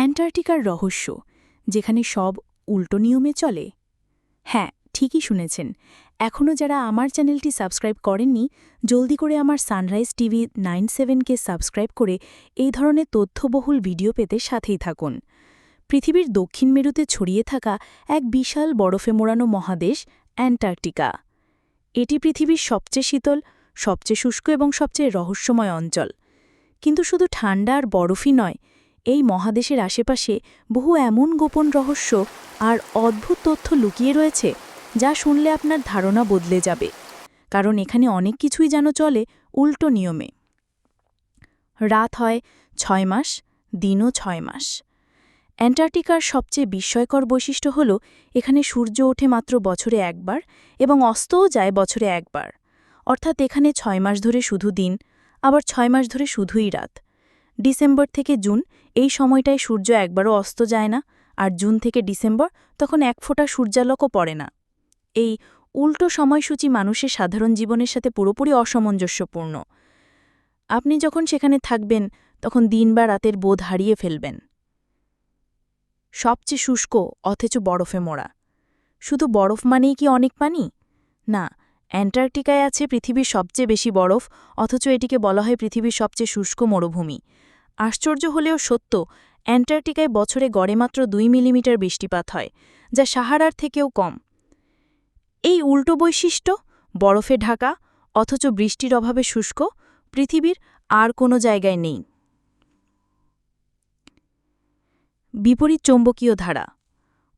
অ্যান্টার্কটিকার রহস্য, যেখানে সব উল্টো নিয়মে চলে? হ্যাঁ ঠিকই শুনেছেন। এখনও যারা আমার চ্যানেলটি সাবস্ক্রাইব করেননি, জলদি করে আমার সানরাইজ টিভি নাইন সেভেনকে সাবস্ক্রাইব করে এই ধরনের তথ্যবহুল ভিডিও পেতে সাথেই থাকুন। পৃথিবীর দক্ষিণ মেরুতে ছড়িয়ে থাকা এক বিশাল বরফে মোড়ানো মহাদেশ অ্যান্টার্কটিকা। এটি পৃথিবীর সবচেয়ে শীতল, সবচেয়ে শুষ্ক এবং সবচেয়ে রহস্যময় অঞ্চল। কিন্তু শুধু ঠান্ডা আর বরফই নয় এই মহাদেশের আশেপাশে বহু এমন গোপন রহস্য আর অদ্ভুত তথ্য লুকিয়ে রয়েছে যা শুনলে আপনার ধারণা বদলে যাবে। কারণ এখানে অনেক কিছুই যেন চলে উল্টো নিয়মে। রাত হয় ছয় মাস, দিনও ছয় মাস। অ্যান্টার্কটিকার সবচেয়ে বিস্ময়কর বৈশিষ্ট্য হল এখানে সূর্য ওঠে মাত্র বছরে একবার এবং অস্তও যায় বছরে একবার। অর্থাৎ এখানে ছয় মাস ধরে শুধু দিন, আবার ছয় মাস ধরে শুধুই রাত। ডিসেম্বর থেকে জুন, এই সময়টায় সূর্য একবারও অস্ত যায় না, আর জুন থেকে ডিসেম্বর তখন এক ফোঁটা সূর্যালোকও পড়ে না। এই উল্টো সময়সূচি মানুষের সাধারণ জীবনের সাথে পুরোপুরি অসামঞ্জস্যপূর্ণ। আপনি যখন সেখানে থাকবেন, তখন দিন বা রাতের বোধ হারিয়ে ফেলবেন। সবচেয়ে শুষ্ক, অথচ বরফে মোড়া। শুধু বরফ মানেই কি অনেক পানি? না, অ্যান্টার্কটিকায় আছে পৃথিবীর সবচেয়ে বেশি বরফ, অথচ এটিকে বলা হয় পৃথিবীর সবচেয়ে শুষ্ক মরুভূমি। আশ্চর্য হলেও সত্য, অ্যান্টার্কটিকায় বছরে গড়ে মাত্র দুই মিলিমিটার বৃষ্টিপাত হয়, যা সাহারার থেকেও কম। এই উল্টো বৈশিষ্ট্য, বরফে ঢাকা, অথচ বৃষ্টির অভাবে শুষ্ক, পৃথিবীর আর কোনো জায়গায় নেই। বিপরীত চৌম্বকীয় ধারা,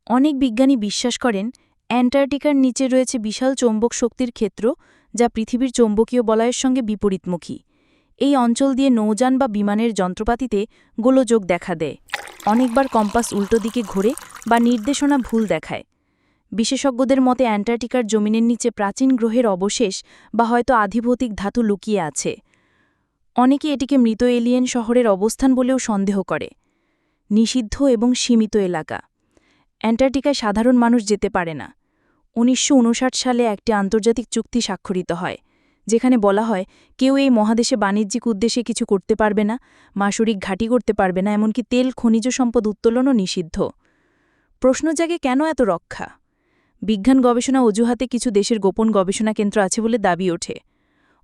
অনেক বিজ্ঞানী বিশ্বাস করেন অ্যান্টার্কটিকার নিচে রয়েছে বিশাল চৌম্বক শক্তির ক্ষেত্র, যা পৃথিবীর চৌম্বকীয় বলয়ের সঙ্গে বিপরীতমুখী। এই অঞ্চল দিয়ে নৌযান বা বিমানের যন্ত্রপাতিতে গোলযোগ দেখা দেয়। অনেকবার কম্পাস উল্টো দিকে ঘোরে বা নির্দেশনা ভুল দেখায়। বিশেষজ্ঞদের মতে অ্যান্টার্কটিকার জমিনের নিচে প্রাচীন গ্রহের অবশেষ বা হয়তো আধিভৌতিক ধাতু লুকিয়ে আছে। অনেকে এটিকে মৃত এলিয়েন শহরের অবস্থান বলেও সন্দেহ করে। নিষিদ্ধ এবং সীমিত এলাকা। অ্যান্টার্কটিকায় সাধারণ মানুষ যেতে পারে না। উনিশশো উনষাট সালে একটি আন্তর্জাতিক চুক্তি স্বাক্ষরিত হয়। যেখানে বলা হয়, কেউ এই মহাদেশে বাণিজ্যিক উদ্দেশ্যে কিছু করতে পারবে না, মাসুরিক ঘাঁটি করতে পারবে না, এমনকি তেল, খনিজ সম্পদ উত্তোলনও নিষিদ্ধ। প্রশ্ন জাগে কেন এত রক্ষা? বিজ্ঞান গবেষণা অজুহাতে কিছু দেশের গোপন গবেষণা কেন্দ্র আছে বলে দাবি ওঠে।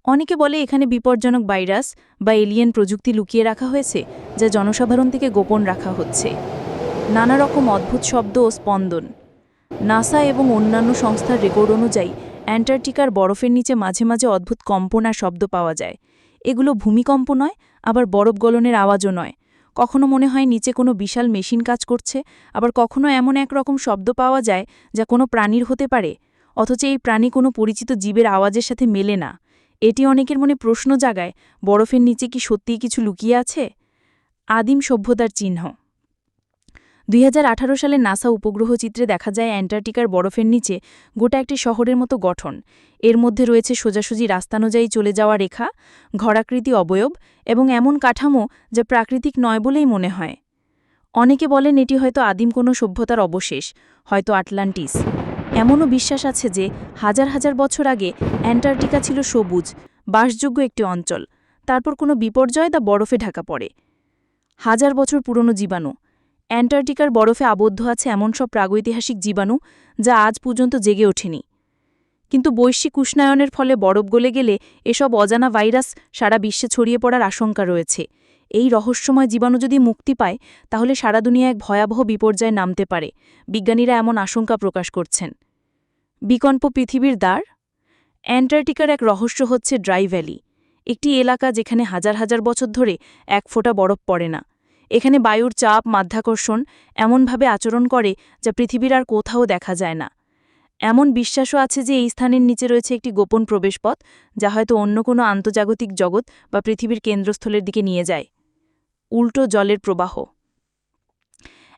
অনেকে বলে এখানে বিপজ্জনক ভাইরাস বা এলিয়েন প্রযুক্তি লুকিয়ে রাখা হয়েছে, যা জনসাধারণ থেকে গোপন রাখা হচ্ছে। নানা রকম অদ্ভুত শব্দ ও স্পন্দন। নাসা এবং অন্যান্য সংস্থার রেকর্ড অনুযায়ী অ্যান্টার্কটিকার বরফের নিচে মাঝে মাঝে অদ্ভুত কম্পন আর শব্দ পাওয়া যায়। এগুলো ভূমিকম্প নয়, আবার বরফ গলনের আওয়াজও নয়। কখনো মনে হয় নিচে কোনো বিশাল মেশিন কাজ করছে, আবার কখনো এমন এক রকম শব্দ পাওয়া যায় যা কোনো প্রাণীর হতে পারে, অথচ এই প্রাণী কোনো পরিচিত জীবের আওয়াজের সাথে মেলে না। এটি অনেকের মনে প্রশ্ন জাগায়, বরফের নিচে কি সত্যিই কিছু লুকিয়ে আছে? আদিম সভ্যতার চিহ্ন দুই হাজার আঠারো সালে নাসা উপগ্রহ চিত্রে দেখা যায় অ্যান্টার্কটিকার বরফের নিচে গোটা একটি শহরের মতো গঠন। এর মধ্যে রয়েছে সোজাসুজি রাস্তানুযায়ী চলে যাওয়া রেখা ঘরাকৃতি অবয়ব এবং এমন কাঠামো যা প্রাকৃতিক নয় বলেই মনে হয়। অনেকে বলেন এটি হয়তো আদিম কোনো সভ্যতার অবশেষ, হয়তো আটলান্টিস। এমনও বিশ্বাস আছে যে হাজার হাজার বছর আগে অ্যান্টার্কটিকা ছিল সবুজ, বাসযোগ্য একটি অঞ্চল। তারপর কোনো বিপর্যয় তা বরফে ঢাকা পড়ে। হাজার বছর পুরনো জীবাণু অ্যান্টার্কটিকার বরফে আবদ্ধ আছে এমন সব প্রাগৈতিহাসিক জীবাণু যা আজ পর্যন্ত জেগে ওঠেনি। কিন্তু বৈশ্বিক উষ্ণায়নের ফলে বরফ গলে গেলে এসব অজানা ভাইরাস সারা বিশ্বে ছড়িয়ে পড়ার আশঙ্কা রয়েছে। এই রহস্যময় জীবাণু যদি মুক্তি পায়, তাহলে সারা দুনিয়া এক ভয়াবহ বিপর্যয়ে নামতে পারে, বিজ্ঞানীরা এমন আশঙ্কা প্রকাশ করছেন। বিকল্প পৃথিবীর দ্বার? অ্যান্টার্কটিকার এক রহস্য হচ্ছে ড্রাই ভ্যালি, একটি এলাকা যেখানে হাজার হাজার বছর ধরে এক ফোঁটা বরফ পড়ে না। এখানে বায়ুর চাপ, মাধ্যাকর্ষণ এমনভাবে আচরণ করে যা পৃথিবীর আর কোথাও দেখা যায় না। এমন বিশ্বাসও আছে যে এই স্থানের নিচে রয়েছে একটি গোপন প্রবেশপথ, যা হয়তো অন্য কোনো আন্তর্জাগতিক জগৎ বা পৃথিবীর কেন্দ্রস্থলের দিকে নিয়ে যায়। উল্টো জলের প্রবাহ।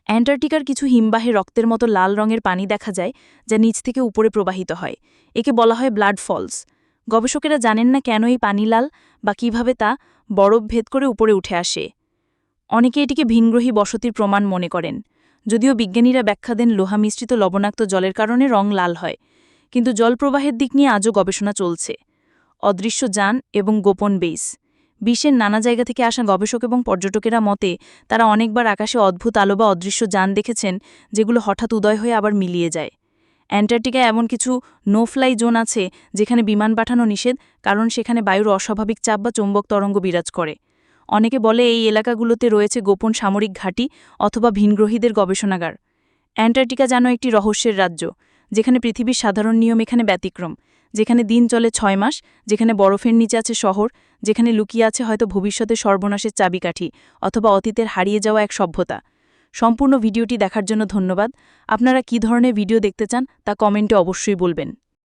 অ্যান্টার্কটিকার কিছু হিমবাহে রক্তের মতো লাল রঙের পানি দেখা যায়, যা নিচ থেকে উপরে প্রবাহিত হয়। একে বলা হয় ব্লাড ফলস। গবেষকেরা জানেন না কেন এই পানি লাল বা কীভাবে তা বরফ ভেদ করে উপরে উঠে আসে। অনেকে এটিকে ভিনগ্রহী বসতির প্রমাণ মনে করেন। যদিও বিজ্ঞানীরা ব্যাখ্যা দেন, লোহা মিশ্রিত লবণাক্ত জলের কারণে রং লাল হয়, কিন্তু জলপ্রবাহের দিক নিয়ে আজও গবেষণা চলছে। অদৃশ্য যান এবং গোপন বেইস বিশ্বের নানা জায়গা থেকে আসা গবেষক এবং পর্যটকেরা মতে, তারা অনেকবার আকাশে অদ্ভুত আলো বা অদৃশ্য যান দেখেছেন, যেগুলো হঠাৎ উদয় হয়ে আবার মিলিয়ে যায়। অ্যান্টার্কটিকায় এমন কিছু নো ফ্লাই জোন আছে, যেখানে বিমান পাঠানো নিষেধ, কারণ সেখানে বায়ুর অস্বাভাবিক চাপ বা চৌম্বক তরঙ্গ বিরাজ করে। অনেকে বলে এই এলাকাগুলোতে রয়েছে গোপন সামরিক ঘাঁটি অথবা ভিনগ্রহীদের গবেষণাগার। অ্যান্টার্কটিকা যেন একটি রহস্যের রাজ্য, যেখানে পৃথিবীর সাধারণ নিয়ম এখানে ব্যতিক্রম, যেখানে দিন চলে ছয় মাস, যেখানে বরফের নিচে আছে শহর, যেখানে লুকিয়ে আছে হয়তো ভবিষ্যতে সর্বনাশের চাবিকাঠি অথবা অতীতের হারিয়ে যাওয়া এক সভ্যতা। সম্পূর্ণ ভিডিওটি দেখার জন্য ধন্যবাদ। আপনারা কী ধরনের ভিডিও দেখতে চান তা কমেন্টে অবশ্যই বলবেন।